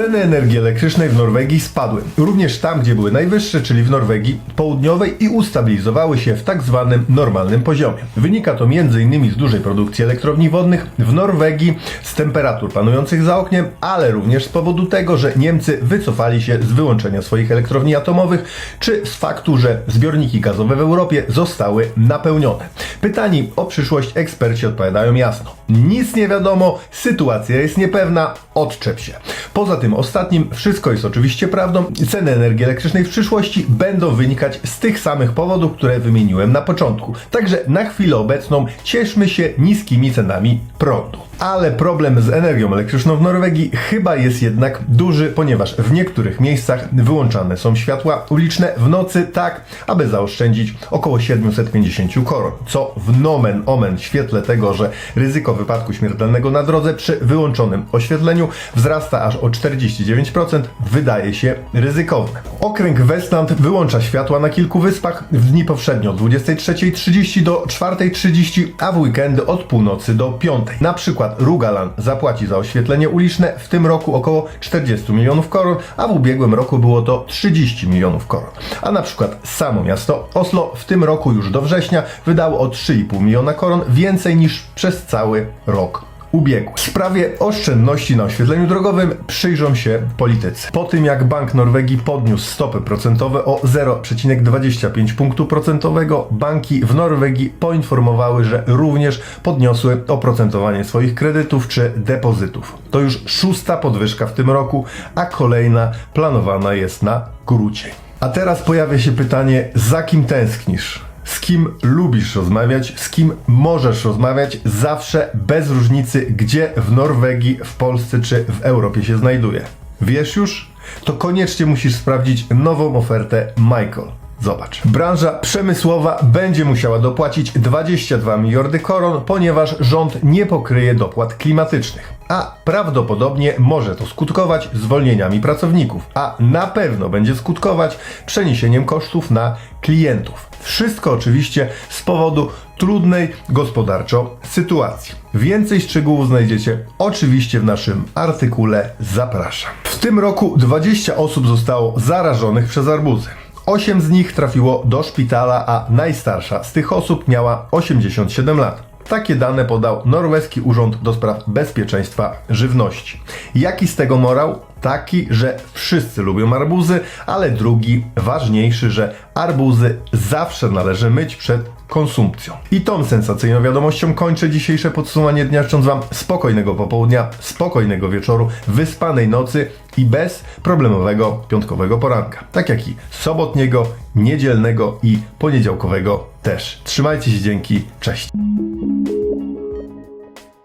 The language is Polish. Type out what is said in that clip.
Ceny energii elektrycznej w Norwegii spadły. Również tam, gdzie były najwyższe, czyli w Norwegii Południowej i ustabilizowały się w tak zwanym normalnym poziomie. Wynika to m.in. z dużej produkcji elektrowni wodnych w Norwegii, z temperatur panujących za oknem, ale również z powodu tego, że Niemcy wycofali się z wyłączenia swoich elektrowni atomowych, czy z faktu, że zbiorniki gazowe w Europie zostały napełnione. Pytani o przyszłość eksperci odpowiadają jasno. Nic nie wiadomo, sytuacja jest niepewna, odczep się. Poza tym ostatnim wszystko jest oczywiście prawdą. Ceny energii elektrycznej w przyszłości będą wynikać z tych samych powodów, które wymieniłem na początku. Także na chwilę obecną cieszmy się niskimi cenami prądu. Ale problem z energią elektryczną w Norwegii chyba jest jednak duży, ponieważ w niektórych miejscach wyłączane są światła uliczne w nocy tak, aby zaoszczędzić około 750 koron, co w nomen omen świetle tego, że ryzyko wypadku śmiertelnego na drodze przy wyłączonym oświetleniu wzrasta aż o 49%, wydaje się ryzykowne. Okręg Westland wyłącza światła na kilku wyspach w dni powszednio od 23.30 do 4.30, a w weekendy od północy do 5. Na przykład Rugalan zapłaci za oświetlenie uliczne w tym roku około 40 milionów koron, a w ubiegłym roku było to 30 milionów koron. A na przykład samo miasto Oslo w tym roku już do września wydało o 3,5 miliona koron więcej niż przez cały rok ubiegły. W sprawie oszczędności na oświetleniu drogowym przyjrzą się politycy. Po tym jak Bank Norwegii podniósł stopy procentowe o 0,25 punktu procentowego, banki w Norwegii poinformowały, że również podniosły oprocentowanie swoich kredytów czy depozytów. To już szósta podwyżka w tym roku, a kolejna planowana jest na grudzień. A teraz pojawia się pytanie, za kim tęsknisz? Z kim lubisz rozmawiać, z kim możesz rozmawiać, zawsze bez różnicy, gdzie w Norwegii, w Polsce czy w Europie się znajduje. Wiesz już? To koniecznie musisz sprawdzić nową ofertę Michael. Zobacz. Branża przemysłowa będzie musiała dopłacić 22 miliardy koron, ponieważ rząd nie pokryje dopłat klimatycznych. A prawdopodobnie może to skutkować zwolnieniami pracowników, a na pewno będzie skutkować przeniesieniem kosztów na klientów. Wszystko oczywiście z powodu trudnej gospodarczo sytuacji. Więcej szczegółów znajdziecie oczywiście w naszym artykule. Zapraszam. W tym roku 20 osób zostało zarażonych przez arbuzy. 8 z nich trafiło do szpitala, a najstarsza z tych osób miała 87 lat. Takie dane podał Norweski Urząd do Spraw Bezpieczeństwa Żywności. Jaki z tego morał? Taki, że wszyscy lubią arbuzy, ale drugi, ważniejszy, że arbuzy zawsze należy myć przed konsumpcją. I tą sensacyjną wiadomością kończę dzisiejsze podsumowanie dnia, życząc Wam spokojnego popołudnia, spokojnego wieczoru, wyspanej nocy i bez problemowego piątkowego poranka. Tak jak i sobotniego, niedzielnego i poniedziałkowego też. Trzymajcie się, dzięki, cześć.